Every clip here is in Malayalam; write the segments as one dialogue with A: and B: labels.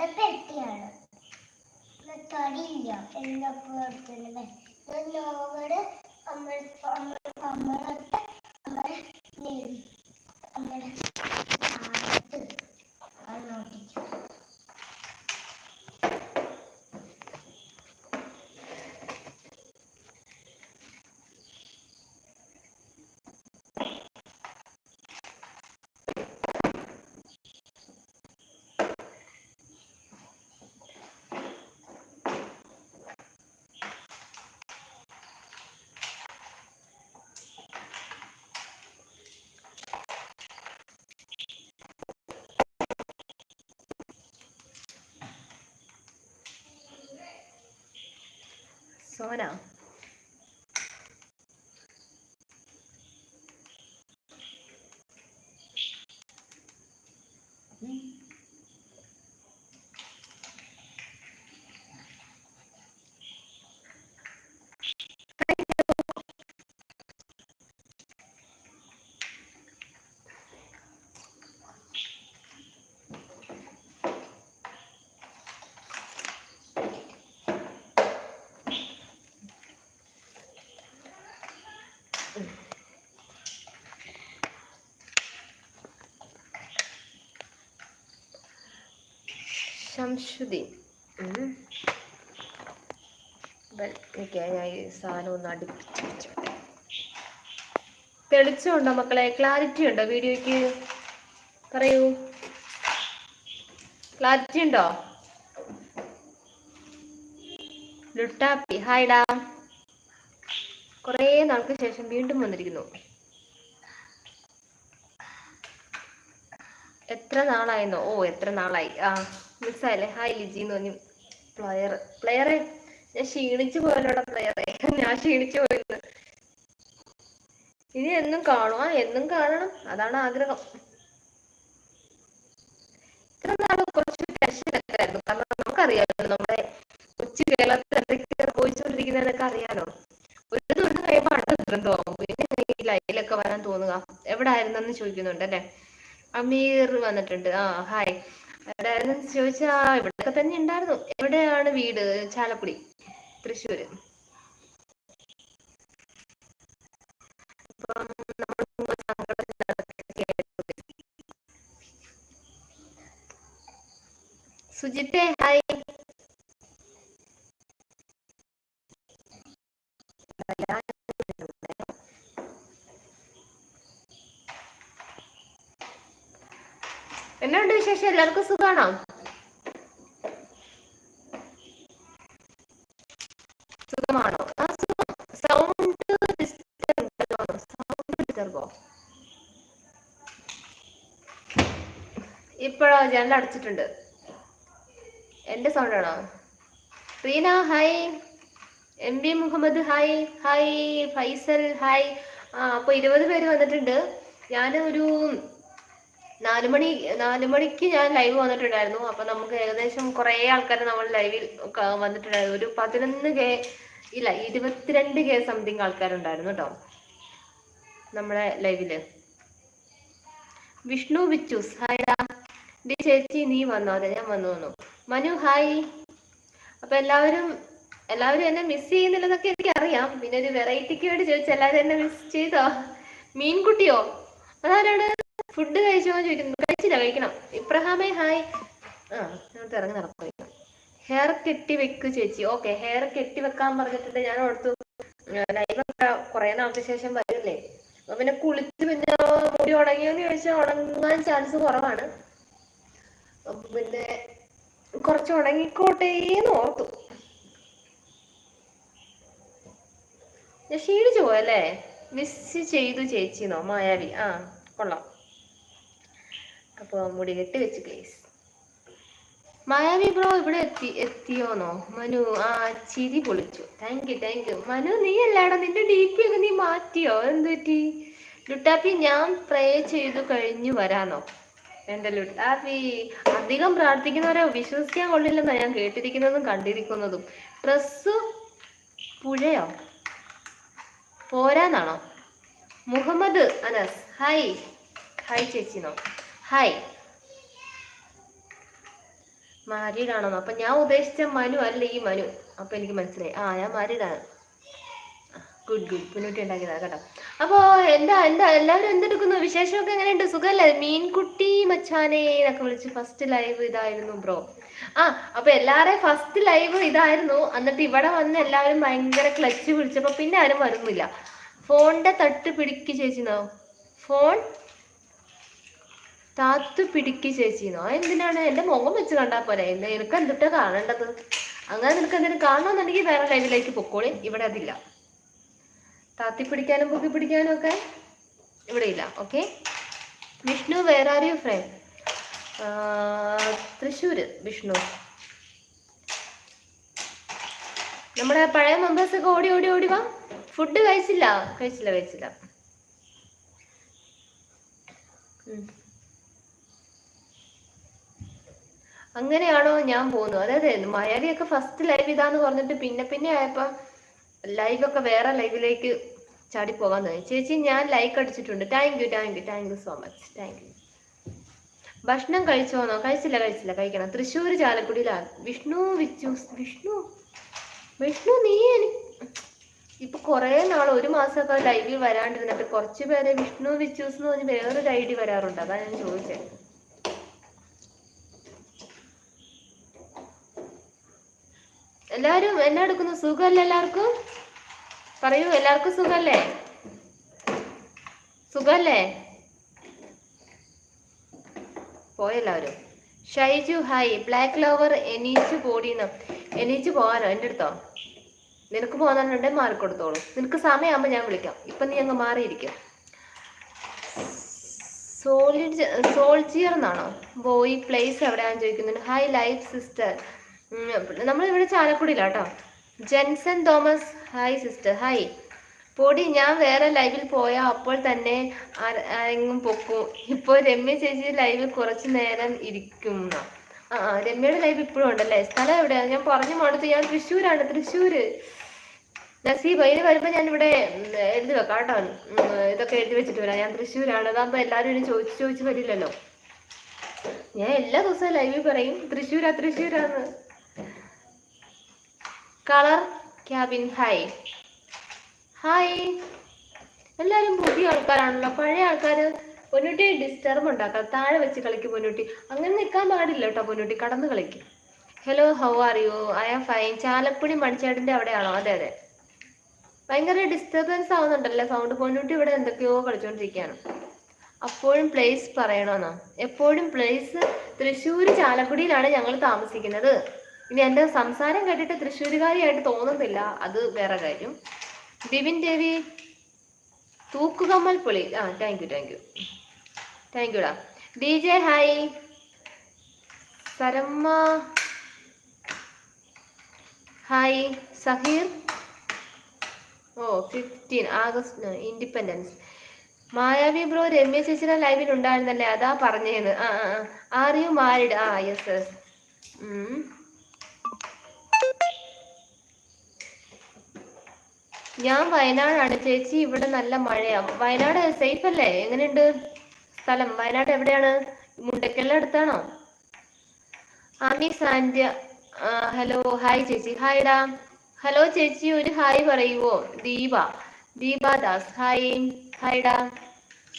A: ഇവിടെ പെട്ടിയാണ് തടിയില്ല. എല്ലാ എടുത്തിട്ടുണ്ട് നോവട് നമ്മൾ നമ്മൾ നമ്മൾ നമ്മുടെ Someone
B: else. ശംഷുദ്ദീൻ ഉം. ബൽ- നിൽക്കെ, ഞാൻ ഈ സാധനം ഒന്ന് അടുപ്പിച്ച് വെച്ചോട്ടെ. മക്കളെ? ക്ലാരിറ്റി ഉണ്ടോ വീഡിയോയ്ക്ക്? പറയൂ. ക്ലാരിറ്റി ഉണ്ടോ? ലുട്ടാപ്പി ഹായ്ഡാ കുറേ നാൾക്ക് ശേഷം വീണ്ടും വന്നിരിക്കുന്നു. എത്ര നാളായെന്നോ? ഓ എത്ര നാളായി. ആ. മിസ്സായല്ലേ ഹായ് ലിജി എന്ന് പറഞ്ഞു പ്ലെയർ പ്ലെയറെ ഞാൻ ക്ഷീണിച്ചു പോയല്ലോടെ പ്ലെയറെ ഞാൻ ക്ഷീണിച്ചു പോയിരുന്നു ഇനി എന്നും കാണുക എന്നും കാണണം. അതാണ് ആഗ്രഹം. ഇത്ര നാളും കുറച്ച് ടെൻഷനൊക്കെ ആയിരുന്നു. കാരണം നമുക്കറിയാമല്ലോ നമ്മുടെ കൊച്ചു കേരളത്തിൽ എന്തൊക്കെ സംഭവിച്ചുകൊണ്ടിരിക്കുന്നതൊക്കെ അറിയാലോ. ഒരു ദിവസം കഴിയുമ്പോൾ അടുത്ത ദുരന്തമാകും പിന്നെ ഈ ലൈവിലൊക്കെ വരാൻ തോന്നുക. എവിടെ ആയിരുന്നെന്ന് ചോദിക്കുന്നുണ്ട് അല്ലേ? അമീർ വന്നിട്ടുണ്ട്. ആ ഹായ് എവിടെയായിരുന്നു ചോദിച്ചാ ഇവിടെയൊക്കെ തന്നെ ഉണ്ടായിരുന്നു എവിടെയാണ് വീട്? ചാലക്കുടി തൃശ്ശൂര്. സുജിത്തെ ഹായ്. വിശേഷം എല്ലാവർക്കും സുഖാണോ? സുഖമാണോ? ആ സുഖം. സൗണ്ട് സൗണ്ട് ഡിസ്റ്റർബോ ഇപ്പോഴോ ജനൽ അടച്ചിട്ടുണ്ട്. എന്റെ സൗണ്ട് ആണോ? Reena hi M B Muhammad hi hi Faisal hi ആ അപ്പൊ ഇരുപത് പേര് വന്നിട്ടുണ്ട്. ഞാൻ ഒരു നാല് മണി നാല് മണിക്ക് ഞാൻ ലൈവ് വന്നിട്ടുണ്ടായിരുന്നു. അപ്പൊ നമുക്ക് ഏകദേശം കുറേ ആൾക്കാർ നമ്മൾ ലൈവിൽ വന്നിട്ടുണ്ടായിരുന്നു. ഒരു പതിനൊന്ന് കെ ഇല്ല ഇരുപത്തിരണ്ട് കെ സംതിങ് ആൾക്കാരുണ്ടായിരുന്നു കേട്ടോ നമ്മുടെ ലൈവിൽ വിഷ്ണു ബിച്ചൂസ് ഹായ്ഡാ ഡി ചേച്ചി നീ വന്നോ? അതെ ഞാൻ വന്നു വന്നു. മനു ഹായ് അപ്പൊ എല്ലാവരും എല്ലാവരും എന്നെ മിസ് ചെയ്യുന്നില്ലെന്നൊക്കെ എനിക്ക് അറിയാം പിന്നെ ഒരു വെറൈറ്റിക്ക് വേണ്ടി ചോദിച്ചു എല്ലാവരും എന്നെ മിസ് ചെയ്തോ? മീൻകുട്ടിയോ? അതാരാണ്? ഫുഡ് കഴിച്ചോ ചോദിക്കുന്നു. കഴിച്ചില്ല കഴിക്കണം. ഇബ്രഹാമേ ഹായ്. ആ ഇറങ്ങി നടക്കും ഹെയർ കെട്ടി വെക്ക് ചേച്ചി. ഓക്കെ ഹെയർ കെട്ടി വെക്കാൻ പറഞ്ഞിട്ടുണ്ട്. ഞാൻ ഓർത്തു ലൈവൊക്കെ കുറെ നാളത്തെ ശേഷം വരില്ലേ അപ്പൊ പിന്നെ കുളിച്ച് പിന്നെ മുടി ഉണങ്ങിയോന്ന് ചോദിച്ചാൽ ഉണങ്ങാൻ ചാൻസ് കുറവാണ്. പിന്നെ കുറച്ച് ഉണങ്ങിക്കോട്ടേന്ന് ഓർത്തു. ക്ഷീണിച്ചു പോയല്ലേ? മിസ് ചെയ്തു ചേച്ചിന്നോ മായാവി. ആ കൊള്ളാം. അപ്പൊ മുടി കെട്ടി വെച്ച് പ്ലീസ് മായാവി ബ്രോ ഇവിടെ എത്തി എത്തിയോന്നോ? മനു ആ ചിരി പൊളിച്ചു. Thank you thank you Manu നീ അല്ലാടാ നിന്റെ ഡി പി ഒക്കെ നീ മാറ്റിയോ? എന്ത് പറ്റി? ലുട്ടാപ്പി ഞാൻ പ്രേ ചെയ്തു കഴിഞ്ഞു വരാനോ എന്റെ ലുട്ടാപ്പി അധികം പ്രാർത്ഥിക്കുന്നവരെ വിശ്വസിക്കാൻ കൊള്ളില്ലെന്നാ ഞാൻ കേട്ടിരിക്കുന്നതും കണ്ടിരിക്കുന്നതും. ഡ്രസ്സ് പുഴയോ? പോരാന്നാണോ? മുഹമ്മദ് അനസ് ഹായ് ഹായ് ചേച്ചിനോ ഹായ്. മാരീഡ് ആണോ അപ്പൊ ഞാൻ ഉദ്ദേശിച്ച മനു അല്ല ഈ മനു. അപ്പൊ എനിക്ക് മനസ്സിലായി. ആ ഞാൻ മാരീഡ് ആണ് ഗുഡ് ഗുഡ് മുന്നോട്ട് ഉണ്ടാക്കിയതാ കേട്ടോ. അപ്പോ എന്താ എന്താ? എല്ലാവരും എന്തെടുക്കുന്നു? വിശേഷമൊക്കെ എങ്ങനെയുണ്ട്? സുഖല്ലേ മീൻകുട്ടി മച്ചാനെ എന്നൊക്കെ വിളിച്ച് ഫസ്റ്റ് ലൈവ് ഇതായിരുന്നു ബ്രോ ആ അപ്പൊ എല്ലാവരെയും ഫസ്റ്റ് ലൈവ് ഇതായിരുന്നു. എന്നിട്ട് ഇവിടെ വന്ന് എല്ലാവരും ഭയങ്കര ക്ലച്ച് പിടിച്ചപ്പോ പിന്നെ ആരും വരുന്നില്ല. ഫോണിന്റെ തട്ട് പിടിക്ക് ചേച്ചി ഫോൺ? താത്തു പിടിക്ക് ചേച്ചിന്നോ എന്തിനാണ് എന്റെ മുഖം വെച്ച് കണ്ടാ പോരെ? നിനക്ക് എന്തിട്ടാ കാണേണ്ടത്? അങ്ങനെ നിനക്ക് എന്തെങ്കിലും കാണണമെന്നുണ്ടെങ്കിൽ വേറെ ലൈവിലേക്ക് പൊക്കോളി. ഇവിടെ അതില്ല. താത്തി പിടിക്കാനും പൊക്കി പിടിക്കാനും ഒക്കെ ഇവിടെ ഇല്ല. ഓക്കെ വിഷ്ണു വേറെ are you friend Thrissur Vishnu. നമ്മുടെ പഴയ മെമ്പേഴ്സ് ഒക്കെ ഓടി ഓടി ഓടി വാ. ഫുഡ് കഴിച്ചില്ല. കഴിച്ചില്ല കഴിച്ചില്ല ഉം. അങ്ങനെയാണോ ഞാൻ പോകുന്നത്? അതായത് മലയാളിയൊക്കെ ഫസ്റ്റ് ലൈവ് ഇതാന്ന് പറഞ്ഞിട്ട് പിന്നെ പിന്നെ ആയപ്പോ ലൈവൊക്കെ വേറെ ലൈവിലേക്ക് ചാടി പോകാൻ തോന്നി ചേച്ചി ഞാൻ ലൈക്ക് അടിച്ചിട്ടുണ്ട്. Thank you thank you thank you so much thank you ഭക്ഷണം കഴിച്ചോന്നോ? കഴിച്ചില്ല കഴിച്ചില്ല. കഴിക്കണം. തൃശ്ശൂർ ചാലക്കുടിയിലാണ് വിഷ്ണു വിച്ചു വിഷ്ണു വിഷ്ണു നീ ഇപ്പൊ കുറെ നാൾ ഒരു മാസമൊക്കെ ലൈവിൽ വരാണ്ടിരുന്നിട്ട് കുറച്ച് പേരെ വിഷ്ണു വിച്ചൂസ് എന്ന് പറഞ്ഞ് വേറൊരു ഐ വരാറുണ്ട്. അതാ ഞാൻ ചോദിച്ചത് എല്ലാരും എന്നാ എടുക്കുന്നു? സുഖമല്ലേ എല്ലാവർക്കും? പറയൂ എല്ലാവർക്കും സുഖല്ലേ? സുഖല്ലേ? പോയെല്ലാവരും ഷൈജു ഹായ് ബ്ലാക്ക് ലവർ എനിച്ചു പോടീന്ന്. എനിച്ച് പോകാനോ? എന്റെ അടുത്തോ? നിനക്ക് പോകാനുണ്ടെങ്കിൽ മാറിക്കൊടുത്തോളൂ നിനക്ക് സമയമാകുമ്പോൾ ഞാൻ വിളിക്കാം. ഇപ്പം നീ അങ്ങ് മാറിയിരിക്കും. സോൾജിയർ എന്നാണോ? ബോയ് പ്ലേസ് എവിടെയാണെന്ന് ചോദിക്കുന്നുണ്ട്. ഹായ് ലൈഫ് സിസ്റ്റർ ചാലക്കുടിയില്ല കേട്ടോ Jenson Thomas hi sister hi. പൊടി ഞാൻ വേറെ ലൈവിൽ പോയാൽ അപ്പോൾ തന്നെ എങ്ങും പൊക്കും. ഇപ്പോൾ രമ്യ ചേച്ചി ലൈവിൽ കുറച്ച് നേരം ഇരിക്കും ആ രമ്യയുടെ ലൈവ് ഇപ്പോഴും ഉണ്ടല്ലേ? സ്ഥലം എവിടെയാണ് ഞാൻ പറഞ്ഞു പോണത് ഞാൻ തൃശ്ശൂരാണ് തൃശ്ശൂര്. നസീബ് അതിന് വരുമ്പോൾ ഞാൻ ഇവിടെ എഴുതി വെക്കാം കേട്ടോ. ഇതൊക്കെ എഴുതി വെച്ചിട്ട് വരാം. ഞാൻ തൃശ്ശൂരാണ്. അതാകുമ്പോൾ എല്ലാവരും ഇനി ചോദിച്ച് ചോദിച്ച് വരില്ലല്ലോ. ഞാൻ എല്ലാ ദിവസവും ലൈവിൽ പറയും തൃശ്ശൂരാ തൃശ്ശൂരാന്ന്. Colour cabin hi hi. എല്ലാവരും പുതിയ ആൾക്കാരാണല്ലോ. പഴയ ആൾക്കാർ പൊന്നുട്ടി ഡിസ്റ്റർബ് ഉണ്ടാക്കാം താഴെ വെച്ച് കളിക്കും പൊന്നുട്ടി. അങ്ങനെ നിൽക്കാൻ പാടില്ല കേട്ടോ പൊന്നുട്ടി കടന്ന് കളിക്കും. Hello how are you I am fine Chalakudy മണിച്ചേട്ടന്റെ അവിടെയാണോ? അതെ അതെ. ഭയങ്കര ഡിസ്റ്റർബൻസ് ആവുന്നുണ്ടല്ലേ? സൗണ്ട് പൊന്നുട്ടി ഇവിടെ എന്തൊക്കെയോ കളിച്ചോണ്ടിരിക്കുകയാണ്. അപ്പോഴും പ്ലേസ് പറയണമെന്നോ എപ്പോഴും പ്ലേസ് തൃശ്ശൂർ ചാലക്കുടിയിലാണ് ഞങ്ങൾ താമസിക്കുന്നത്. ഇനി എന്റെ സംസാരം കേട്ടിട്ട് തൃശ്ശൂരുകാരിയായിട്ട് തോന്നുന്നില്ല. അത് വേറെ കാര്യം. ബിബിൻ ദേവി തൂക്കുകമ്മൽ പൊളി. ആ thank you thank you thank യുടാ D J hi Saramma. Hi Zaheer. Oh fifteen August independence Mayavi bro Ramya ചേച്ചിയുടെ ലൈവിൽ ഉണ്ടായിരുന്നല്ലേ അതാ പറഞ്ഞേന്ന്. ആ ആ ആർ യു മാരിഡ്. ആ യെസ് യെസ് ഞാൻ വയനാടാണ് ചേച്ചി ഇവിടെ നല്ല മഴയാ. വയനാട് സേഫ് അല്ലേ? എങ്ങനെയുണ്ട് സ്ഥലം? വയനാട് എവിടെയാണ്? മുണ്ടക്കലിന്റെ അടുത്താണോ? ആമി സാന്റ്യ ഹലോ ഹായ് ചേച്ചി. ഹായ് ഡാ ഹലോ ചേച്ചി ഒരു ഹായ് പറയുവോ? ദീപ. ദീപ ദാസ്. ഹായ് ഹായ് ഡാ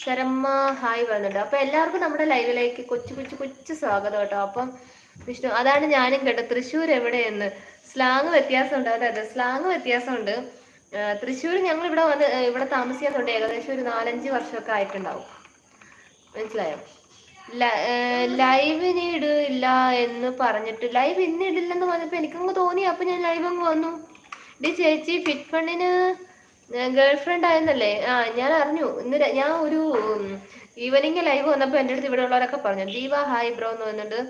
B: ശരമ്മ ഹായ് പറയുന്നുണ്ട് അപ്പൊ എല്ലാവർക്കും നമ്മുടെ ലൈവിലേക്ക് കൊച്ചു കൊച്ചു കൊച്ചു സ്വാഗതം കേട്ടോ. അപ്പം വിഷ്ണു അതാണ് ഞാനും കേട്ടോ തൃശ്ശൂർ എവിടെയെന്ന്? സ്ലാങ് വ്യത്യാസമുണ്ട്. അതെ അതെ സ്ലാങ് വ്യത്യാസമുണ്ട്. തൃശ്ശൂർ ഞങ്ങൾ ഇവിടെ വന്ന് ഇവിടെ താമസിക്കുന്നുണ്ട് ഏകദേശം ഒരു നാലഞ്ച് വർഷമൊക്കെ ആയിട്ടുണ്ടാവും. മനസ്സിലായോ? ലൈവ് ഇനി ഇടില്ല എന്ന് പറഞ്ഞിട്ട് ലൈവ് ഇന്ന് ഇടില്ലെന്ന് പറഞ്ഞപ്പോ എനിക്കങ്ങ് തോന്നി അപ്പൊ ഞാൻ ലൈവ് അങ്ങ് വന്നു. ഡി ചേച്ചി ഫിറ്റ് ഫണ്ടിന് ഗേൾ ഫ്രണ്ട് ആയെന്നല്ലേ ആ ഞാൻ അറിഞ്ഞു. ഇന്ന് ഞാൻ ഒരു ഈവനിങ് ലൈവ് വന്നപ്പോ എന്റെ അടുത്ത് ഇവിടെ ഉള്ളവരൊക്കെ പറഞ്ഞു ദീപ ഹായ് ബ്രോ എന്ന് പറഞ്ഞിട്ട്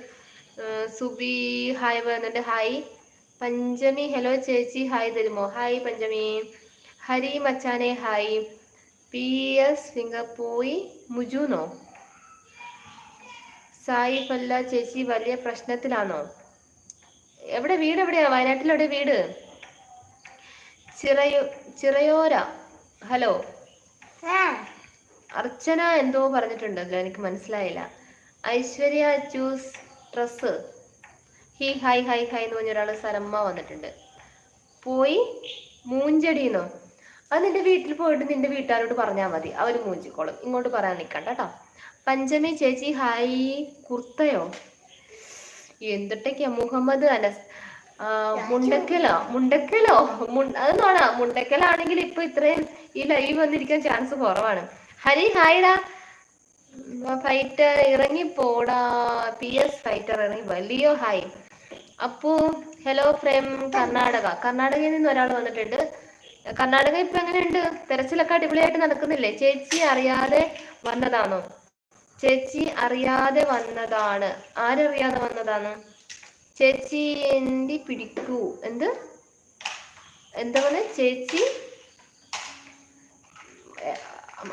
B: സുബി ഹായ് പറഞ്ഞിട്ട് ഹായ് പഞ്ചമി ഹലോ ചേച്ചി ഹായ് തരുമോ? ഹായ് പഞ്ചമി. ഹരി മച്ചാനെ ഹായ്. പി. എസ്. ഫിംഗർ പോയി മുജുനോ? സായി ഫല്ല ചേച്ചി വലിയ പ്രശ്നത്തിലാണോ? എവിടെ വീട് എവിടെയാ? വയനാട്ടിൽ എവിടെ വീട്? ചിറയോ ചിറയോര ഹലോ? അർച്ചന എന്തോ പറഞ്ഞിട്ടുണ്ടല്ലോ എനിക്ക് മനസ്സിലായില്ല. Aishwarya choose dress he hi hi hi എന്ന് പറഞ്ഞ ഒരാൾ സരമ്മ വന്നിട്ടുണ്ട്. പോയി മൂഞ്ചടിയെന്നോ അത് നിന്റെ വീട്ടിൽ പോയിട്ട് നിന്റെ വീട്ടുകാരോട് പറഞ്ഞാൽ മതി. അവർ മൂഞ്ചിക്കോളും. ഇങ്ങോട്ട് പറയാൻ നിൽക്കണ്ട കേട്ടോ പഞ്ചമി ചേച്ചി ഹായ് കുർത്തയോ? എന്തിട്ടൊക്കെയാ മുഹമ്മദ് അനസ് മുണ്ടക്കലോ? മുണ്ടക്കലോ? മുൺ- അത് നോണ. മുണ്ടക്കലാണെങ്കിൽ ഇപ്പൊ ഇത്രയും ഈ ലൈവ് വന്നിരിക്കാൻ ചാൻസ് കുറവാണ്. ഹരി ഹായ്ഡാ ഫൈറ്റർ ഇറങ്ങി പോടാ പി എസ് ഫൈറ്റർ ഇറങ്ങി. വലിയ hi Appu hello from Karnataka. കർണാടകയിൽ നിന്ന് ഒരാൾ വന്നിട്ടുണ്ട്. കർണാടക ഇപ്പൊ എങ്ങനെയുണ്ട്? തെരച്ചിലൊക്കെ അടിപൊളിയായിട്ട് നടക്കുന്നില്ലേ? ചേച്ചി അറിയാതെ വന്നതാണോ? ചേച്ചി അറിയാതെ വന്നതാണ്. ആരറിയാതെ വന്നതാണ്? ചേച്ചി എന്തി പിടിക്കൂ? എന്ത്? എന്താ പറയുക ചേച്ചി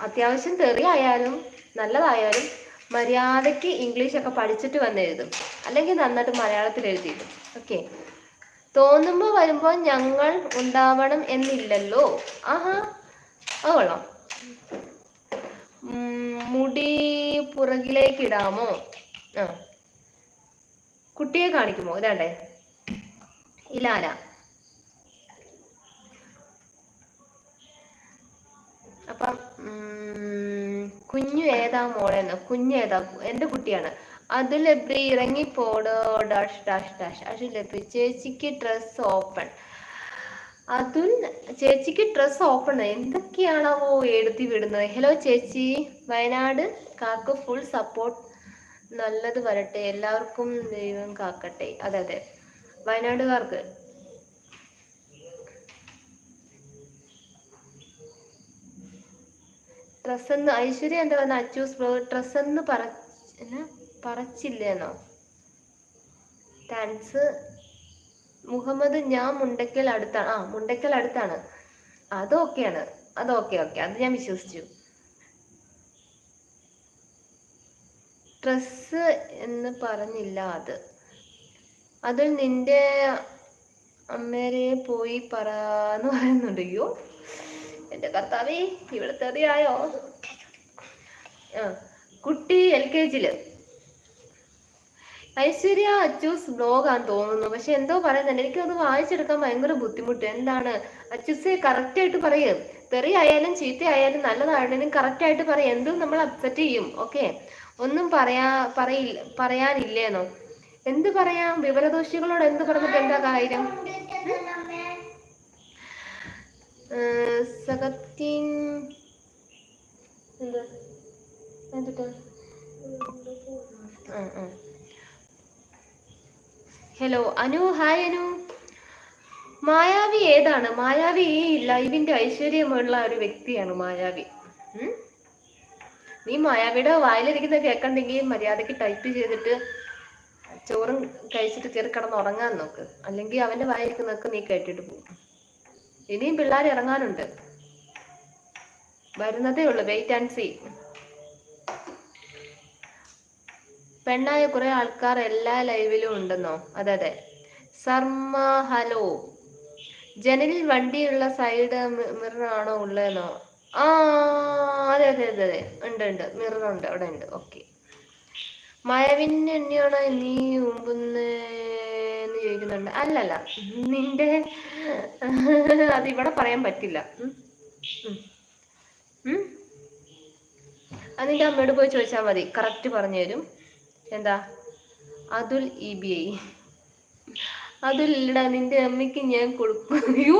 B: അത്യാവശ്യം തെറി ആയാലും നല്ലതായാലും മര്യാദയ്ക്ക് ഇംഗ്ലീഷൊക്കെ പഠിച്ചിട്ട് വന്നെഴുതും. അല്ലെങ്കിൽ നന്നായിട്ട് മലയാളത്തിൽ എഴുതിയിടും. ഓക്കെ തോന്നുമ്പോൾ വരുമ്പോൾ ഞങ്ങൾ ഉണ്ടാവണം എന്നില്ലല്ലോ. ആഹാ. അത് മുടി പുറകിലേക്ക് ഇടാമോ? ആ. കുട്ടിയെ കാണിക്കുമോ? ഇതാണ്ടേ. ഇലാല. അപ്പം കുഞ്ഞു ഏതാ മോളെന്ന്? കുഞ്ഞേതാ എന്റെ കുട്ടിയാണ്? അത് ലബ്രി ഇറങ്ങിപ്പോടോ ഡാഷ് ഡാഷ് ഡാഷ്. അത് ലബ്രി ചേച്ചിക്ക് ഡ്രസ് ഓപ്പൺ അതുൽ ചേച്ചിക്ക് ഡ്രസ് ഓപ്പൺ എന്തൊക്കെയാണാവോ എഴുതി വിടുന്നത്. ഹലോ ചേച്ചി. വയനാട്. കാക്ക് ഫുൾ സപ്പോർട്ട് നല്ലത് വരട്ടെ. എല്ലാവർക്കും ദൈവം കാക്കട്ടെ. അതെ അതെ. വയനാടുകാർക്ക്. ഡ്രസ്സെന്ന് ഐശ്വര്യ എന്താ പറഞ്ഞ? അച്ചൂസ് ഡ്രസ്സെന്ന് ഡ്രസ് പറ? പറച്ചില്ലേന്നോ? താങ്ക്സ് മുഹമ്മദ് ഞാൻ മുണ്ടക്കൽ അടുത്താണ്. ആ മുണ്ടക്കൽ അടുത്താണ്. അത് ഓക്കെയാണ് അത് ഓക്കെ ഓക്കെ അത് ഞാൻ വിശ്വസിച്ചു. ഡ്രസ് എന്ന് പറഞ്ഞില്ല അത്. അതിൽ നിന്റെ അമ്മേരെ പോയി പറന്ന് പറയുന്നുണ്ട്. അയ്യോ എന്റെ കർത്താവേ ഇവിടുത്തെ ആയോ ആ കുട്ടി എൽ കെ ജിയിൽ ഐശ്വര്യ അച്ചൂസ് ബ്ലോഗാന്ന് തോന്നുന്നു. പക്ഷെ എന്തോ പറയുന്നുണ്ട്. എനിക്ക് അത് വായിച്ചെടുക്കാൻ ഭയങ്കര ബുദ്ധിമുട്ട്. എന്താണ്? അച്ചൂസെ കറക്റ്റ് ആയിട്ട് പറയും. തെറി ആയാലും ചീത്ത ആയാലും നല്ലതായാലും കറക്റ്റ് ആയിട്ട് പറയും. എന്തും നമ്മൾ അപ്സെറ്റ് ചെയ്യും. ഓക്കെ ഒന്നും പറയാ പറയില്ല പറയാനില്ലേന്നോ? എന്ത് പറയാം? വിവരദോഷികളോട് എന്ത് പറഞ്ഞിട്ട് എന്താ കാര്യം? സകത്തിൻ എന്ത്? എന്നിട്ട് ആ ആ. ഹലോ അനു ഹായ് അനു മായാവി ഏതാണ്? മായാവി ഈ ലൈവിന്റെ ഐശ്വര്യമുള്ള ഒരു വ്യക്തിയാണ് മായാവി. നീ മായാവിയുടെ വായിലിരിക്കുന്ന കേൾക്കണ്ടെങ്കിൽ മര്യാദയ്ക്ക് ടൈപ്പ് ചെയ്തിട്ട് ചോറും കഴിച്ചിട്ട് കയറി കിടന്ന് ഉറങ്ങാൻ നോക്ക്. അല്ലെങ്കിൽ അവന്റെ വായിരിക്കുന്നൊക്കെ നീ കേട്ടിട്ട് പോകും. ഇനിയും പിള്ളേർ ഇറങ്ങാനുണ്ട്. വരുന്നതേ ഉള്ളൂ വെയിറ്റ് ആൻഡ് സീ പെണ്ണായ കുറെ ആൾക്കാർ എല്ലാ ലൈവിലും ഉണ്ടെന്നോ? അതെ അതെ. സർമ്മ ഹലോ. ജനലിൽ വണ്ടിയുള്ള സൈഡ് മിറർ ആണോ ഉള്ളതെന്നോ? ആ അതെ അതെ അതെ അതെ. ഉണ്ട് ഉണ്ട്. മിറർ ഉണ്ട്. അവിടെ ഉണ്ട്. ഓക്കെ മഴവിന് തന്നെയാണോ നീ മുമ്പെന്ന് ചോദിക്കുന്നുണ്ട്. അല്ലല്ല. നിന്റെ അത് ഇവിടെ പറയാൻ പറ്റില്ല. ഉം. ഉം. ഉം. അത് നിന്റെ അമ്മയോട് പോയി ചോദിച്ചാൽ മതി. കറക്റ്റ് പറഞ്ഞു തരും എന്താ? Atul E B I Atul ഇല്ലടാ നിന്റെ അമ്മയ്ക്ക് ഞാൻ കൊടുക്കും. അയ്യോ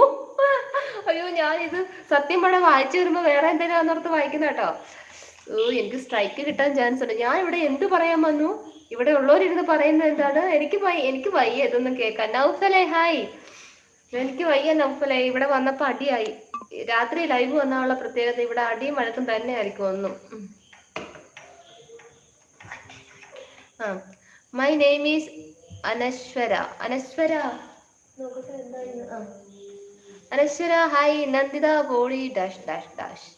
B: അയ്യോ ഞാൻ ഇത് സത്യം പടം വായിച്ചു വരുമ്പോ വേറെ എന്തെങ്കിലും അന്നോർത്ത് വായിക്കുന്ന കേട്ടോ. ഓ എനിക്ക് സ്ട്രൈക്ക് കിട്ടാൻ ചാൻസ് ഉണ്ട്. ഞാൻ ഇവിടെ എന്ത് പറയാൻ വന്നു? ഇവിടെ ഉള്ളവരിരുന്ന് പറയുന്നത് എന്താണ്? എനിക്ക് എനിക്ക് വയ്യ ഇതൊന്നും കേൾക്കാൻ. നൗഫലെ ഹായ് എനിക്ക് വയ്യ നൗഫലെ ഇവിടെ വന്നപ്പോ അടിയായി. രാത്രി ലൈവ് വന്നാനുള്ള പ്രത്യേകത ഇവിടെ അടിയും വഴക്കും തന്നെ ആയിരിക്കും ഒന്നും ഉം. ആ my name is Anaswara Anaswara Anaswara hi Nanditha ബോളി ഡാഷ് ഡാഷ് ഡാഷ്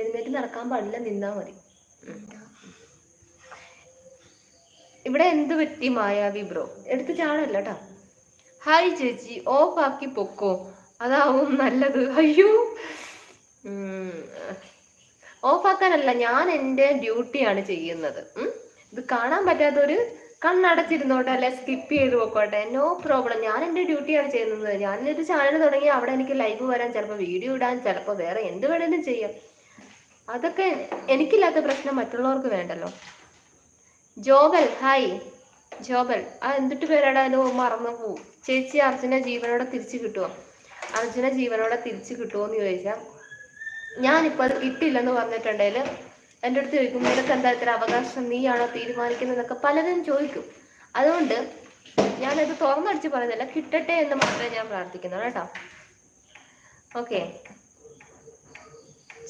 B: എഴുന്നേറ്റ് നടക്കാൻ പാടില്ല നിന്നാ മതി. ഇവിടെ എന്ത് പറ്റി മായാവി ബ്രോ? എടുത്ത് ചാടല്ല കേട്ടോ ഹായ് ചേച്ചി. ഓഫ് ആക്കി പൊക്കോ. അതാവും നല്ലത്. അയ്യോ. ഓഫാക്കാനല്ല ഞാൻ എന്റെ ഡ്യൂട്ടിയാണ് ചെയ്യുന്നത്. ഇത് കാണാൻ പറ്റാത്തൊരു കണ്ണടച്ചിരുന്നോട്ടെ അല്ലെ സ്കിപ്പ് ചെയ്ത് പോക്കോട്ടെ. നോ പ്രോബ്ലം ഞാൻ എന്റെ ഡ്യൂട്ടിയാണ് ചെയ്യുന്നത്. ഞാൻ ഞാനൊരു ചാനൽ തുടങ്ങി അവിടെ എനിക്ക് ലൈവ് വരാൻ ചിലപ്പോൾ വീഡിയോ ഇടാൻ ചിലപ്പോൾ വേറെ എന്ത് വേണേലും ചെയ്യാം. അതൊക്കെ എനിക്കില്ലാത്ത പ്രശ്നം മറ്റുള്ളവർക്ക് വേണ്ടല്ലോ. ജോബൽ ഹായ് ജോബൽ ആ എന്തിട്ട് പേരാടാനോ മറന്നു പോവും. ചേച്ചി അർജുന ജീവനോടെ തിരിച്ചു കിട്ടുമോ അർജുന ജീവനോടെ തിരിച്ചു കിട്ടുമോ എന്ന് ചോദിച്ചാൽ ഞാനിപ്പോൾ അത് കിട്ടില്ലെന്ന് പറഞ്ഞിട്ടുണ്ടെങ്കിൽ എന്റെ അടുത്ത് ചോദിക്കും നിനക്ക് എന്താ ഇത്ര അവകാശം? നീയാണോ തീരുമാനിക്കുന്നതെന്നൊക്കെ പലരും ചോദിക്കും. അതുകൊണ്ട് ഞാനത് തുറന്നടിച്ച് പറയുന്നില്ല കിട്ടട്ടെ എന്ന് മാത്രമേ ഞാൻ പ്രാർത്ഥിക്കുന്നുള്ളൂ കേട്ടോ. ഓക്കെ.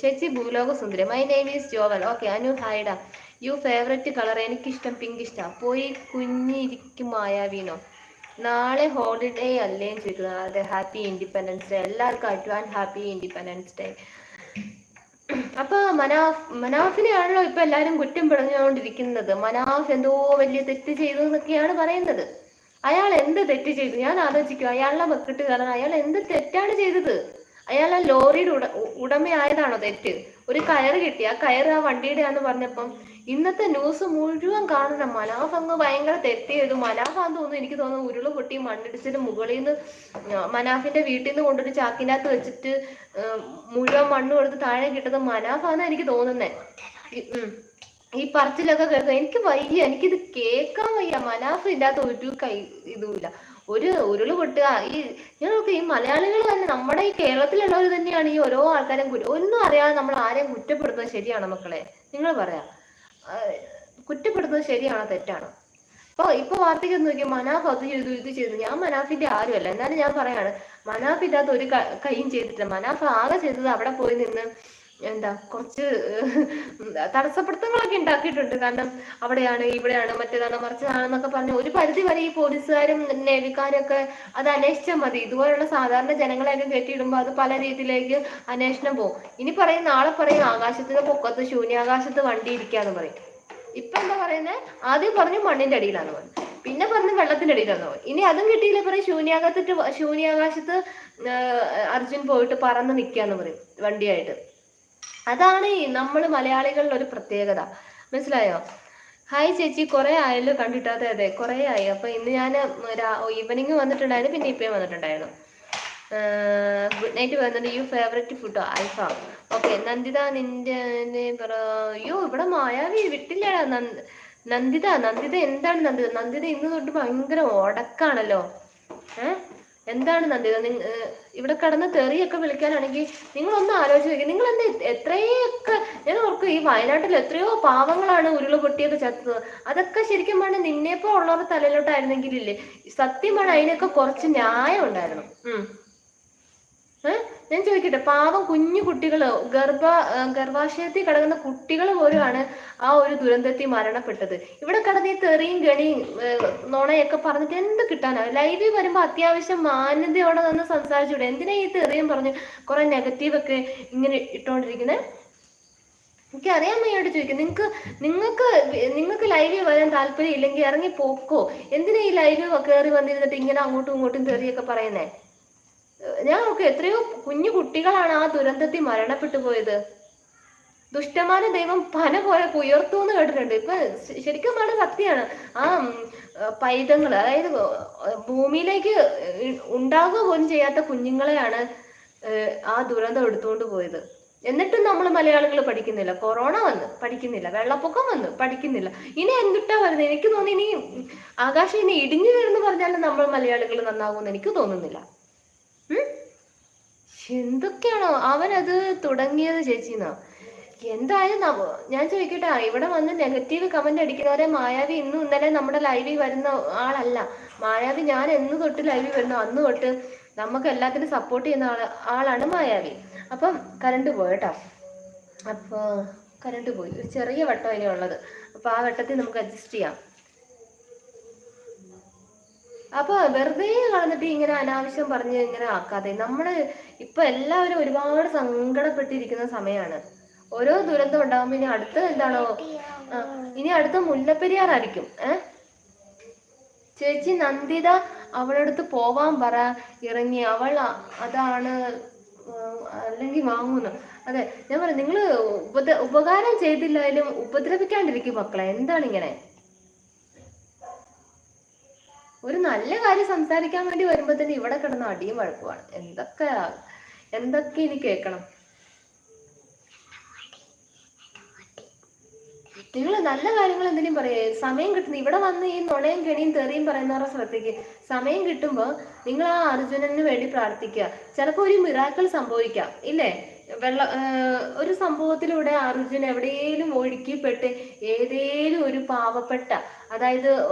B: ചേച്ചി ഭൂലോക സുന്ദരി. My name is Joval okay Anu ഹൈഡ you favourite colour എനിക്കിഷ്ടം പിങ്ക് ഇഷ്ടം. പോയി കുഞ്ഞിരിക്കും മായാവീനോ നാളെ ഹോളിഡേ അല്ലേ ചോദിക്കുന്നത് അതെ ഹാപ്പി ഇൻഡിപെൻഡൻസ് ഡേ എല്ലാവർക്കും അഡ്വാൻസ് ഹാപ്പി ഇൻഡിപെൻഡൻസ് ഡേ അപ്പൊ മനാഫ് മനാഫിനെയാണല്ലോ ഇപ്പൊ എല്ലാരും കുറ്റം പിടഞ്ഞുകൊണ്ടിരിക്കുന്നത് മനാഫ് എന്തോ വലിയ തെറ്റ് ചെയ്തു എന്നൊക്കെയാണ് പറയുന്നത്. അയാൾ എന്ത് തെറ്റ് ചെയ്തു? ഞാൻ ആലോചിക്കും. അയാളുടെ വെക്കിട്ട് കാരണം അയാൾ എന്ത് തെറ്റാണ് ചെയ്തത്? അയാൾ ആ ലോറിയുടെ ഉട ഉടമയായതാണോ തെറ്റ്? ഒരു കയറ് കിട്ടി. ആ കയറ് ആ വണ്ടിയുടെ ആന്ന് പറഞ്ഞപ്പം ഇന്നത്തെ ന്യൂസ് മുഴുവൻ കാണണം മനാഫ് അങ്ങ് ഭയങ്കര തെറ്റിയത്. മനാഫ് എന്ന് തോന്നുന്നു എനിക്ക് തോന്നുന്നു ഉരുൾ പൊട്ടി മണ്ണിടിച്ചിട്ട് മുകളിൽ നിന്ന് മനാഫിന്റെ വീട്ടിൽ നിന്ന് കൊണ്ടൊരു ചാക്കിനകത്ത് വെച്ചിട്ട് മുഴുവൻ മണ്ണ് കൊടുത്ത് താഴെ കിട്ടുന്നത് മനാഫാന്ന് എനിക്ക് തോന്നുന്നേ. ഈ- പറച്ചിലൊക്കെ കേൾക്കാം എനിക്ക് വയ്യ. എനിക്കിത് കേൾക്കാൻ വയ്യ. മനാഫ് ഇല്ലാത്ത ഒരു കൈ ഇതുമില്ല. ഒരു ഉരുൾ പൊട്ടുക ഈ ഞാൻ നോക്ക് ഈ മലയാളികൾ തന്നെ നമ്മുടെ ഈ കേരളത്തിലുള്ളവർ തന്നെയാണ് ഈ ഓരോ ആൾക്കാരും ഒന്നും അറിയാതെ നമ്മൾ ആരെയും കുറ്റപ്പെടുത്തുന്നത് ശരിയാണോ മക്കളെ? നിങ്ങൾ പറയാം. ആ, കുറ്റപ്പെടുത്തുന്നത് ശരിയാണോ തെറ്റാണോ? അപ്പൊ ഇപ്പൊ വാർത്തയ്ക്ക് നോക്കി മനാഫ് അത് ചെയ്തു ഇത് ചെയ്തു. ഞാൻ മനാഫിന്റെ ആരുമല്ല. എന്നാലും ഞാൻ പറയാണ് മനാഫ് ഇല്ലാത്ത ഒരു കൈയും ചെയ്തിട്ടില്ല. മനാഫ് ആകെ ചെയ്തത് അവിടെ പോയി നിന്ന് എന്താ കുറച്ച് തടസ്സപ്പെടുത്തങ്ങളൊക്കെ ഉണ്ടാക്കിയിട്ടുണ്ട്. കാരണം അവിടെയാണ് ഇവിടെയാണ് മറ്റേതാണ് മറിച്ചതാണെന്നൊക്കെ പറഞ്ഞ് ഒരു പരിധി വരെ ഈ പോലീസുകാരും നേവിക്കാരൊക്കെ അത് അന്വേഷിച്ചാൽ മതി. ഇതുപോലുള്ള സാധാരണ ജനങ്ങളെയൊക്കെ കെട്ടിയിടുമ്പോൾ അത് പല രീതിയിലേക്ക് അന്വേഷണം പോകും. ഇനി പറയും നാളെ പറയും ആകാശത്തിന്റെ പൊക്കത്ത് ശൂന്യാകാശത്ത് വണ്ടി ഇരിക്കാന്ന് പറയും. ഇപ്പൊ എന്താ പറയുന്നത് ആദ്യം പറഞ്ഞു മണ്ണിന്റെ അടിയിലാണ് പറഞ്ഞു പിന്നെ പറഞ്ഞു വെള്ളത്തിന്റെ അടിയിലാണ് പറഞ്ഞു ഇനി അതും കിട്ടിയില്ല പറയും ശൂന്യാകാശത്ത് ശൂന്യാകാശത്ത് അർജുൻ പോയിട്ട് പറന്ന് നിക്കാന്ന് പറയും വണ്ടിയായിട്ട്. അതാണ് നമ്മൾ മലയാളികളുടെ ഒരു പ്രത്യേകത. മനസ്സിലായോ? ഹായ് ചേച്ചി കുറെ ആയല്ലോ കണ്ടിട്ട് അതെ അതെ കുറെ ആയി. അപ്പൊ ഇന്ന് ഞാൻ ഈവനിങ് വന്നിട്ടുണ്ടായിരുന്നു പിന്നെ ഇപ്പയും വന്നിട്ടുണ്ടായിരുന്നു. ഗുഡ് നൈറ്റ് വന്നിട്ട് you favourite food alfaham. Okay Nanditha നിന്റെ അയ്യോ ഇവിടെ മായാവി വിട്ടില്ലടാ. നന്ദ നന്ദിത നന്ദിത എന്താണ് നന്ദിത? നന്ദിത ഇന്ന് തൊട്ട് ഭയങ്കര ഉടക്കാണല്ലോ. ഏഹ് എന്താണ് നന്ദിത? നിങ്ങ ഇവിടെ കടന്ന് തെറിയൊക്കെ വിളിക്കാനാണെങ്കിൽ നിങ്ങളൊന്ന് ആലോചിച്ച് നോക്കി. നിങ്ങൾ എന്താ എത്രയൊക്കെ ഞാൻ ഓർക്കും ഈ വയനാട്ടിൽ എത്രയോ പാവങ്ങളാണ് ഉരുൾ പൊട്ടിയൊക്കെ ചത്തത് അതൊക്കെ ശരിക്കും പറഞ്ഞാൽ നിന്നെപ്പോ ഉള്ളവരുടെ തലയിലോട്ടായിരുന്നെങ്കിലില്ലേ സത്യമാണ് അതിനൊക്കെ കുറച്ച് ന്യായം ഉണ്ടായിരുന്നു. ഉം? ഞാൻ ചോദിക്കട്ടെ പാവം കുഞ്ഞു കുട്ടികൾ ഗർഭ ഗർഭാശയത്തിൽ കിടക്കുന്ന കുട്ടികൾ പോലുമാണ് ആ ഒരു ദുരന്തത്തിൽ മരണപ്പെട്ടത്. ഇവിടെ കിടന്ന് ഈ തെറിയും ഗണിയും നുണയൊക്കെ പറഞ്ഞിട്ട് എന്ത് കിട്ടാനാ? ലൈവിൽ വരുമ്പോ അത്യാവശ്യം മാന്യതയോടെ നിന്ന് സംസാരിച്ചൂടെ? എന്തിനാ ഈ തെറിയും പറഞ്ഞ് കുറെ നെഗറ്റീവ് ഒക്കെ ഇങ്ങനെ ഇട്ടോണ്ടിരിക്കുന്നത് എനിക്ക് അറിയാൻ വയ്യായിട്ട് ചോദിക്കും നിങ്ങൾക്ക് നിങ്ങൾക്ക് നിങ്ങൾക്ക് ലൈവിൽ വരാൻ താല്പര്യം ഇല്ലെങ്കിൽ ഇറങ്ങി പോക്കോ? എന്തിനാ ഈ ലൈവിൽ കയറി വന്നിരുന്നിട്ട് ഇങ്ങനെ അങ്ങോട്ടും ഇങ്ങോട്ടും തെറിയൊക്കെ പറയുന്നേ? ഞാൻ നോക്ക് എത്രയോ കുഞ്ഞു കുട്ടികളാണ് ആ ദുരന്തത്തിൽ മരണപ്പെട്ടു പോയത്. ദുഷ്ടമാന ദൈവം പന പോലെ ഉയർത്തു എന്ന് കേട്ടിട്ടുണ്ട്. ഇപ്പൊ ശരിക്കും പറഞ്ഞ സത്യമാണ്. ആ പൈതങ്ങൾ അതായത് ഭൂമിയിലേക്ക് ഉണ്ടാകുക പോലും ചെയ്യാത്ത കുഞ്ഞുങ്ങളെയാണ് ആ ദുരന്തം എടുത്തുകൊണ്ട് പോയത്. എന്നിട്ടും നമ്മൾ മലയാളികൾ പഠിക്കുന്നില്ല. കൊറോണ വന്ന് പഠിക്കുന്നില്ല. വെള്ളപ്പൊക്കം വന്ന് പഠിക്കുന്നില്ല. ഇനി എന്തിട്ടാ വരുന്നത്? എനിക്ക് തോന്നുന്നു ഇനി ആകാശം ഇനി ഇടിഞ്ഞു വീഴുന്നു പറഞ്ഞാലും നമ്മൾ മലയാളികൾ നന്നാകുമെന്ന് എനിക്ക് തോന്നുന്നില്ല? എന്തൊക്കെയാണോ അവനത് തുടങ്ങിയത് ചേച്ചിന്നാ? എന്തായാലും ഞാൻ ചോദിക്കട്ടെ ഇവിടെ വന്ന് നെഗറ്റീവ് കമന്റ് അടിക്കുന്നവരെ മായാവി ഇന്നും ഇന്നലെ നമ്മുടെ ലൈവിൽ വരുന്ന ആളല്ല. മായാവി ഞാൻ എന്ന് തൊട്ട് ലൈവിൽ വരുന്നു അന്ന് തൊട്ട് നമുക്ക് എല്ലാത്തിനും സപ്പോർട്ട് ചെയ്യുന്ന ആൾ ആളാണ് മായാവി. അപ്പം കറണ്ട് പോയട്ടോ അപ്പൊ കറണ്ട് പോയി. ഒരു ചെറിയ വട്ടം അതിനുള്ളത് അപ്പൊ ആ വട്ടത്തിൽ നമുക്ക് അഡ്ജസ്റ്റ് ചെയ്യാം. അപ്പൊ വെറുതെ കളഞ്ഞിട്ട് ഇങ്ങനെ അനാവശ്യം പറഞ്ഞ് ഇങ്ങനെ ആക്കാതെ. നമ്മൾ ഇപ്പൊ എല്ലാവരും ഒരുപാട് സങ്കടപ്പെട്ടിരിക്കുന്ന സമയമാണ് ഓരോ ദുരന്തം ഉണ്ടാകുമ്പോ ഇനി അടുത്ത എന്താണോ? ഇനി അടുത്ത മുല്ലപ്പെരിയാറായിരിക്കും. ഏ? ചേച്ചി നന്ദിത അവളടുത്ത് പോവാൻ പറ. ഇറങ്ങി അവൾ അ- അതാണ് അല്ലെങ്കിൽ വാങ്ങുന്നു. അതെ ഞാൻ പറഞ്ഞു നിങ്ങൾ ഉപദ്ര ഉപകാരം ചെയ്തില്ലായാലും ഉപദ്രവിക്കാണ്ടിരിക്കും മക്കളെ. എന്താണ് ഇങ്ങനെ? ഒരു നല്ല കാര്യം സംസാരിക്കാൻ വേണ്ടി വരുമ്പോ തന്നെ ഇവിടെ കിടന്ന് അടിയും വഴക്കുമാണ്. എന്തൊക്കെ എന്തൊക്കെ ഇനി കേൾക്കണം? നിങ്ങൾ നല്ല കാര്യങ്ങൾ എന്തെങ്കിലും പറയേ. സമയം കിട്ടുന്നു. ഇവിടെ വന്ന് ഈ നുണയും കെണിയും തെറിയും പറയുന്നവരെ ശ്രദ്ധിക്ക് സമയം കിട്ടുമ്പോൾ നിങ്ങൾ ആ അർജുനന് വേണ്ടി പ്രാർത്ഥിക്കുക. ചിലപ്പോൾ ഒരു മിറാക്കൾ സംഭവിക്കാം. ഇല്ലേ? വെള്ള ഒരു സംഭവത്തിലൂടെ അർജുൻ എവിടെയും ഒഴുക്കിപ്പെട്ട് ഏതേലും ഒരു പാവപ്പെട്ട അതായത്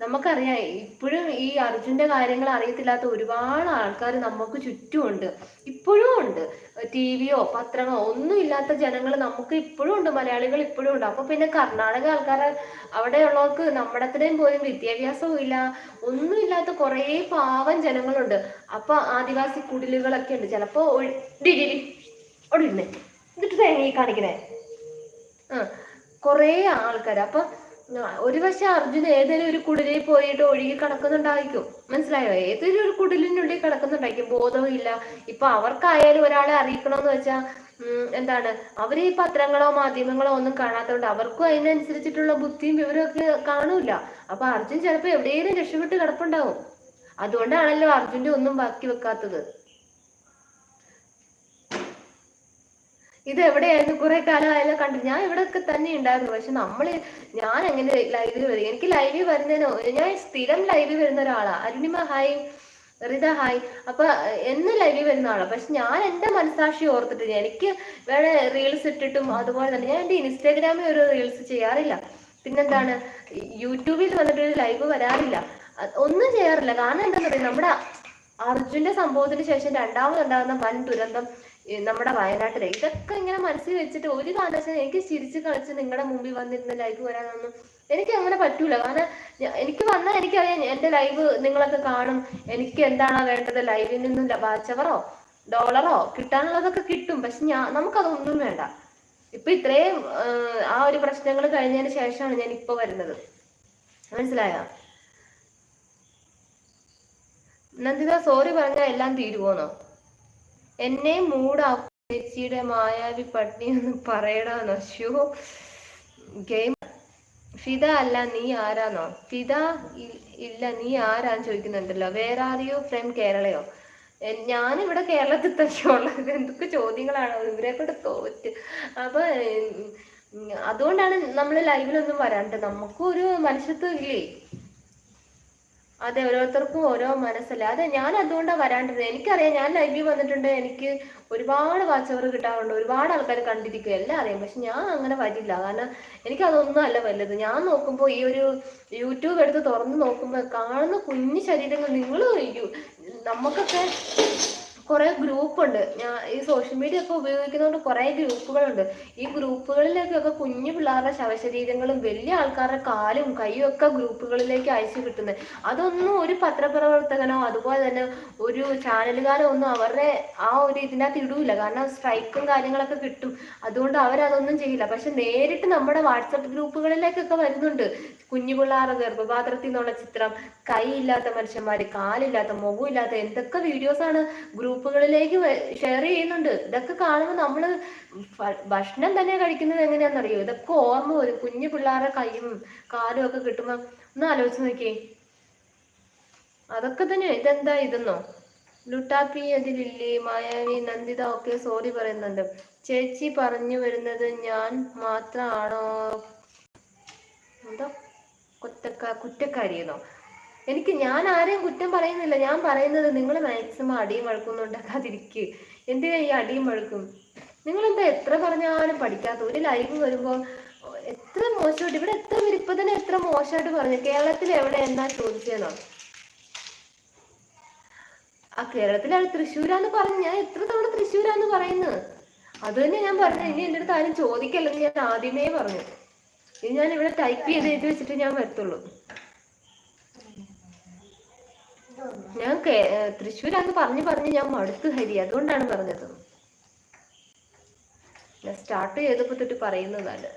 B: നമുക്കറിയാം ഇപ്പോഴും ഈ അർജുന്റെ കാര്യങ്ങൾ അറിയത്തില്ലാത്ത ഒരുപാട് ആൾക്കാർ നമുക്ക് ചുറ്റുമുണ്ട്. ഇപ്പോഴും ഉണ്ട്. ടി വിയോ പത്രമോ ഒന്നും ഇല്ലാത്ത ജനങ്ങൾ നമുക്ക് ഇപ്പോഴും ഉണ്ട്. മലയാളികൾ ഇപ്പോഴും ഉണ്ട്. അപ്പൊ പിന്നെ കർണാടക ആൾക്കാരെ അവിടെയുള്ളവർക്ക് നമ്മുടെ അത്രയും പോലും വിദ്യാഭ്യാസവും ഇല്ല. ഒന്നും ഇല്ലാത്ത കുറേ പാവം ജനങ്ങളുണ്ട്. അപ്പൊ ആദിവാസി കുടിലുകളൊക്കെ ഉണ്ട്. ചിലപ്പോ ഒഴി- ഡി, ഡി, ഡി. അവിടെ ഇരുന്നേ. എന്നിട്ട് ഈ കാണിക്കണേ. ആ കുറേ ആൾക്കാർ അപ്പൊ ഒരു പക്ഷെ അർജുൻ ഏതെങ്കിലും ഒരു കുടിലിൽ പോയിട്ട് ഒഴുകി കിടക്കുന്നുണ്ടായിരിക്കും. മനസ്സിലായോ? ഏതൊരു ഒരു കുടിലിനുള്ളിൽ കിടക്കുന്നുണ്ടായിരിക്കും. ബോധവും ഇല്ല ഇപ്പൊ അവർക്കായാലും ഒരാളെ അറിയിക്കണമെന്ന് വെച്ചാൽ എന്താണ്? അവർ ഈ പത്രങ്ങളോ മാധ്യമങ്ങളോ ഒന്നും കാണാത്തതുകൊണ്ട് അവർക്കും അതിനനുസരിച്ചിട്ടുള്ള ബുദ്ധിയും വിവരവും ഒക്കെ കാണൂല. അപ്പൊ അർജുൻ ചിലപ്പോ എവിടെയെങ്കിലും രക്ഷപ്പെട്ട് കിടപ്പുണ്ടാവും. അതുകൊണ്ടാണല്ലോ അർജുന്റെ ഒന്നും ബാക്കി വെക്കാത്തത്. ഇത് എവിടെയായിരുന്നു? കുറെ കാലമായാലും കണ്ടു. ഞാൻ ഇവിടെയൊക്കെ തന്നെ ഉണ്ടായിരുന്നു. പക്ഷെ നമ്മൾ ഞാൻ എങ്ങനെ ലൈവിൽ വരും? എനിക്ക് ലൈവിൽ വരുന്നതിനോ ഞാൻ സ്ഥിരം ലൈവിൽ വരുന്ന ഒരാളാ. അരുണിമ ഹായ് റിത ഹായ് അപ്പൊ എന്ന് ലൈവിൽ വരുന്ന ആളാ. പക്ഷെ ഞാൻ എന്റെ മനസാക്ഷി ഓർത്തിട്ട് എനിക്ക് വേറെ റീൽസ് ഇട്ടിട്ടും അതുപോലെ തന്നെ ഞാൻ എന്റെ ഇൻസ്റ്റാഗ്രാമിൽ ഒരു റീൽസ് ചെയ്യാറില്ല. പിന്നെന്താണ്? യൂട്യൂബിൽ വന്നിട്ട് ഒരു ലൈവ് വരാറില്ല. ഒന്നും ചെയ്യാറില്ല. കാരണം എന്താണെന്ന് പറയുക നമ്മുടെ അർജുന്റെ സംഭവത്തിന് ശേഷം രണ്ടാമതുണ്ടാകുന്ന വൻ ദുരന്തം നമ്മുടെ വയനാട്ടിലെ ഇതൊക്കെ ഇങ്ങനെ മനസ്സിൽ വെച്ചിട്ട് ഒരു കാരണവശാലും എനിക്ക് ചിരിച്ച് കളിച്ച് നിങ്ങളുടെ മുമ്പിൽ വന്നിരുന്ന ലൈവ് വരാനൊന്നും എനിക്ക് അങ്ങനെ പറ്റൂല. കാരണം എനിക്ക് വന്നാൽ എനിക്കറിയാം എന്റെ ലൈവ് നിങ്ങളൊക്കെ കാണും. എനിക്ക് എന്താണ് വേണ്ടത് ലൈവിൽ നിന്നും വാച്ചവറോ ഡോളറോ കിട്ടാനുള്ളതൊക്കെ കിട്ടും. പക്ഷെ ഞാൻ നമുക്കതൊന്നും വേണ്ട. ഇപ്പൊ ഇത്രയും ആ ഒരു പ്രശ്നങ്ങൾ കഴിഞ്ഞതിന് ശേഷമാണ് ഞാൻ ഇപ്പൊ വരുന്നത്. മനസ്സിലായോ? നന്ദിത സോറി പറഞ്ഞാൽ എല്ലാം തീരുവോന്നോ? എന്നെ മൂടാക്കും ചേച്ചിയുടെ മായാവി പട്ടിണി എന്ന് പറയടാ നശു ഗെയിം ഫിദ അല്ല നീ ആരാന്നോ? ഫിദ ഇല്ല നീ ആരാന്ന് ചോദിക്കുന്നുണ്ടല്ലോ. വേറെ യു ഫ്രം കേരളയോ? ഞാനിവിടെ കേരളത്തിൽ തന്നെ ഉള്ളത്. എന്തൊക്കെ ചോദ്യങ്ങളാണ്? ഇവരെ കൂടെ തോറ്റ്. അപ്പൊ അതുകൊണ്ടാണ് നമ്മൾ ലൈവിലൊന്നും വരാണ്ട്. നമുക്കൊരു മനുഷ്യത്വം ഇല്ലേ? അതെ ഓരോരുത്തർക്കും ഓരോ മനസ്സല്ലേ. അതെ ഞാൻ അതുകൊണ്ടാണ് വരാണ്ടിരുന്നത് എനിക്കറിയാം ഞാൻ ലൈവിൽ വന്നിട്ടുണ്ട്. എനിക്ക് ഒരുപാട് വാച്ചവർ കിട്ടാറുണ്ട്. ഒരുപാട് ആൾക്കാർ കണ്ടിരിക്കും. എല്ലാം അറിയാം. പക്ഷെ ഞാൻ അങ്ങനെ വരില്ല. കാരണം എനിക്ക് അതൊന്നും അല്ല വലുത്. ഞാൻ നോക്കുമ്പോൾ ഈ ഒരു യൂട്യൂബ് എടുത്ത് തുറന്ന് നോക്കുമ്പോൾ കാണുന്ന കുഞ്ഞു ശരീരങ്ങൾ നിങ്ങൾ നമുക്കൊക്കെ കുറെ ഗ്രൂപ്പ് ഉണ്ട് ഞാൻ ഈ സോഷ്യൽ മീഡിയ ഒക്കെ ഉപയോഗിക്കുന്നതുകൊണ്ട് കുറെ ഗ്രൂപ്പുകളുണ്ട്. ഈ ഗ്രൂപ്പുകളിലേക്കൊക്കെ കുഞ്ഞു പിള്ളേരുടെ ശവശരീരങ്ങളും വലിയ ആൾക്കാരുടെ കാലും കൈയും ഒക്കെ ഗ്രൂപ്പുകളിലേക്ക് അയച്ചു കിട്ടുന്നത് അതൊന്നും ഒരു പത്രപ്രവർത്തകനോ അതുപോലെ തന്നെ ഒരു ചാനലുകാരോ ഒന്നും അവരുടെ ആ ഒരു ഇതിനകത്ത് ഇടൂല. കാരണം സ്ട്രൈക്കും കാര്യങ്ങളൊക്കെ കിട്ടും. അതുകൊണ്ട് അവരതൊന്നും ചെയ്യില്ല. പക്ഷെ നേരിട്ട് നമ്മുടെ വാട്സപ്പ് ഗ്രൂപ്പുകളിലേക്കൊക്കെ വരുന്നുണ്ട്. കുഞ്ഞു പിള്ളേരുടെ ഗർഭപാത്രത്തിൽ നിന്നുള്ള ചിത്രം കൈയില്ലാത്ത മനുഷ്യന്മാര് കാലില്ലാത്ത മുഖമില്ലാത്ത എന്തൊക്കെ വീഡിയോസാണ് ഗ്രൂപ്പുകളിലേക്ക് ഷെയർ ചെയ്യുന്നുണ്ട്. ഇതൊക്കെ കാണുമ്പോൾ നമ്മൾ ഭക്ഷണം തന്നെ കഴിക്കുന്നത് എങ്ങനെയാണെന്നറിയോ? ഇതൊക്കെ ഓർമ്മ വരും. കുഞ്ഞു പിള്ളേരുടെ കൈയും കാലും ഒക്കെ കിട്ടുമ്പോൾ ഒന്ന് ആലോചിച്ച് നോക്കിയേ. അതൊക്കെ തന്നെ. ഇതെന്താ ഇതെന്നോ? ലുട്ടാപ്പി അതിലില്ലേ മായാവി നന്ദിത ഒക്കെ സോറി പറയുന്നുണ്ട്. ചേച്ചി പറഞ്ഞു വരുന്നത് ഞാൻ മാത്രമാണോ എന്താ? കുറ്റക്ക കുറ്റക്കാരിയെന്നോ? എനിക്ക് ഞാൻ ആരെയും കുറ്റം പറയുന്നില്ല. ഞാൻ പറയുന്നത് നിങ്ങൾ മാക്സിമം അടിയും വഴക്കൊന്നും ഉണ്ടാക്കാതിരിക്കുക എന്തിനാ ഈ അടിയും വഴക്കും? നിങ്ങളെന്താ എത്ര പറഞ്ഞാലും പഠിക്കാത്ത ഒരു ലൈവ് വരുമ്പോൾ എത്ര മോശമായിട്ട് ഇവിടെ എത്ര ഇപ്പൊ തന്നെ എത്ര മോശമായിട്ട് പറഞ്ഞു? കേരളത്തിൽ എവിടെ എന്താ ചോദിച്ചതെന്നോ ആ കേരളത്തിലാണ് തൃശ്ശൂരാന്ന് പറഞ്ഞു. ഞാൻ എത്ര തവണ തൃശ്ശൂരാന്ന് പറയുന്നത് അത് തന്നെ ഞാൻ പറഞ്ഞു ഇനി എന്റെ അടുത്ത് ആരും ചോദിക്കല്ലെന്ന് ഞാൻ ആദ്യമേ പറഞ്ഞു. ഇനി ഞാൻ ഇവിടെ ടൈപ്പ് ചെയ്ത് എഴുതി വെച്ചിട്ട് ഞാൻ വരത്തുള്ളൂ. ഞാൻ തൃശ്ശൂരാന്ന് പറഞ്ഞു പറഞ്ഞ് ഞാൻ മടുത്തു ഹരി. അതുകൊണ്ടാണ് പറഞ്ഞത്. ഞാൻ സ്റ്റാർട്ട് ചെയ്തപ്പോ തൊട്ട് പറയുന്നതാണ്.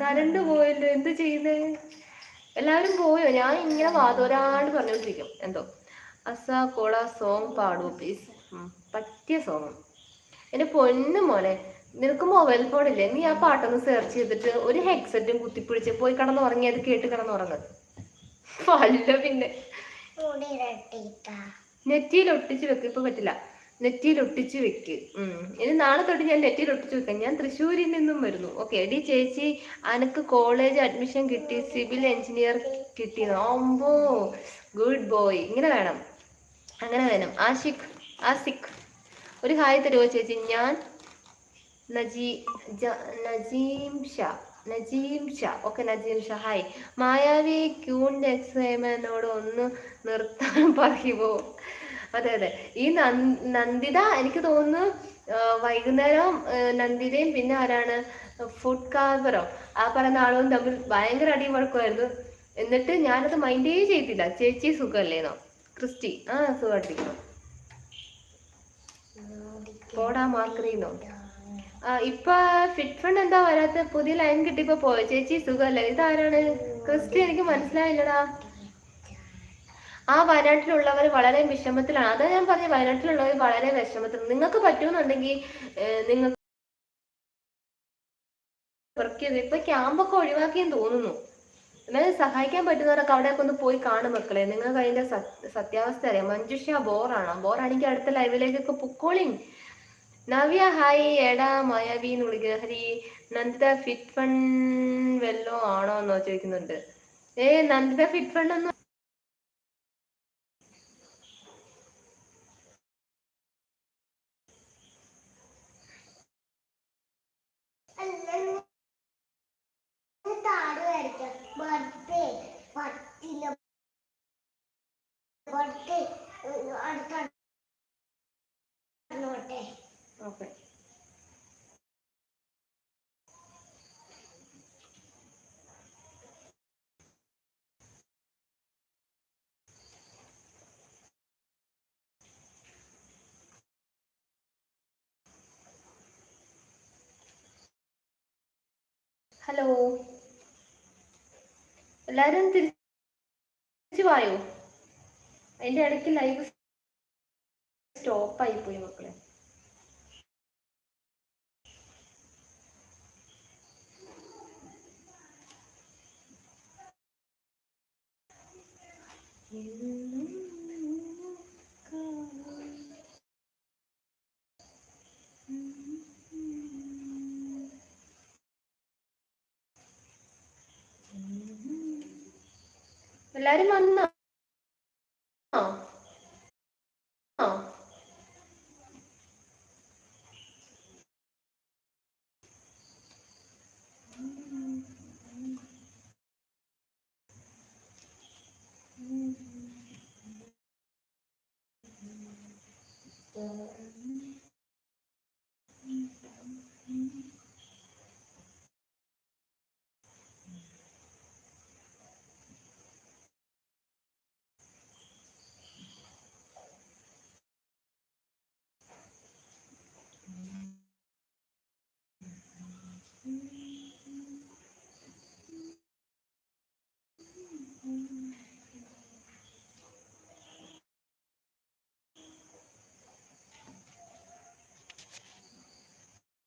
B: കരണ്ട് പോയല്ലോ എന്ത് ചെയ്യുന്നേ? എല്ലാവരും പോയോ? ഞാൻ ഇങ്ങനെ വാതോരാണ്ട് പറഞ്ഞോണ്ടിരിക്കും. എന്തോ? അസാ കോള സോങ് പാടൂ പ്ലീസ് പറ്റിയ സോങ്. എന്റെ പൊന്നു മോനെ നിനക്ക് മൊബൈൽ ഇല്ലേ? നീ ആ പാട്ടൊന്ന് സെർച്ച് ചെയ്തിട്ട് ഒരു ഹെഡ്സെറ്റും കുത്തിപ്പിടിച്ച് പോയി കിടന്നുറങ്ങി അത് കേട്ട് കിടന്നുറങ്ങ്. പല്ല പിന്നെ. നെറ്റിയിൽ ഒട്ടിച്ച് വെക്ക് ഇപ്പൊ പറ്റില്ല. നെറ്റിയിൽ ഒട്ടിച്ച് വെക്ക്. ഇനി നാളെ തൊട്ട് ഞാൻ നെറ്റിയിൽ ഒട്ടിച്ച് വെക്കാം. ഞാൻ തൃശ്ശൂരിൽ നിന്നും വരുന്നു. ഓക്കെ എടി ചേച്ചി അനക്ക് കോളേജ് അഡ്മിഷൻ കിട്ടി സിവിൽ എഞ്ചിനീയർ കിട്ടി. ഓമ്പോ ഗുഡ് ബോയ്. ഇങ്ങനെ വേണം. അങ്ങനെ വേണം. ആഷിഖ് ആസിഖ്. ഒരു ഹായ് തരുമോ ചേച്ചി? ഞാൻ നജീ നജീം ഷാ. നജീം ഷാ. ഓക്കെ നജീം ഷാ. ഹായ് മായാവി ക്യൂൺ എക്സൈമനോട് ഒന്ന് നിർത്താൻ പറയുമോ അതെ അതെ. ഈ നന്- നന്ദിത എനിക്ക് തോന്നുന്നു വൈകുന്നേരം നന്ദിതയും പിന്നെ ആരാണ്? ഫുഡ് കാർബറോ ആ പറയുന്ന ആളും തമ്മിൽ ഭയങ്കര അടിയും വഴക്കുമായിരുന്നു. എന്നിട്ട് ഞാനത് മൈൻഡേ ചെയ്തില്ല. ചേച്ചി സുഖമല്ലേന്നോ ക്രിസ്റ്റി. ആ സുഖമായിട്ടിരിക്കണം പോടാ മാർക്കറിന്നോ ഇപ്പൊ ഫിറ്റ് ഫണ്ട് എന്താ വരാത്ത? പുതിയ ലൈൻ കിട്ടിയപ്പോ പോയോ? ചേച്ചി സുഖമല്ലേ ഇതാരാണ്? ക്രിസ്റ്റി എനിക്ക് മനസ്സിലായില്ലടാ. ആ വയനാട്ടിലുള്ളവർ വളരെ വിഷമത്തിലാണ്. അതാ ഞാൻ പറഞ്ഞ വയനാട്ടിലുള്ളവർ വളരെ വിഷമത്തിൽ നിങ്ങൾക്ക് പറ്റുമെന്നുണ്ടെങ്കിൽ നിങ്ങൾക്ക് ചെയ്ത് ഇപ്പൊ ക്യാമ്പൊക്കെ ഒഴിവാക്കിയെന്ന് തോന്നുന്നു. എന്നാലും സഹായിക്കാൻ പറ്റുന്നവരൊക്കെ അവിടെയൊക്കെ ഒന്ന് പോയി കാണും മക്കളെ. നിങ്ങൾക്ക് അതിന്റെ സത്യാവസ്ഥ അറിയാം. മഞ്ജുഷ ബോറാണോ. ബോറാണെങ്കിൽ അടുത്ത ലൈവിലേക്കൊക്കെ പൊക്കോളിങ് നവ്യ ഹായ് എടാ മായാവി എന്ന് വിളിക്കുന്നത് ഹരി നന്ദിത ഫിറ്റ് ഫണ്ട് വല്ലോ ആണോ എന്നോ ചോദിക്കുന്നുണ്ട്. ഏ Nanditha fit fund okay. Hello. എല്ലാരും തിരിച്ചു വായോ? അതിന്റെ ഇടയ്ക്ക് ലൈവ് സ്റ്റോപ്പ് ആയി പോയി മക്കളെ. എല്ലാരും വന്നോ?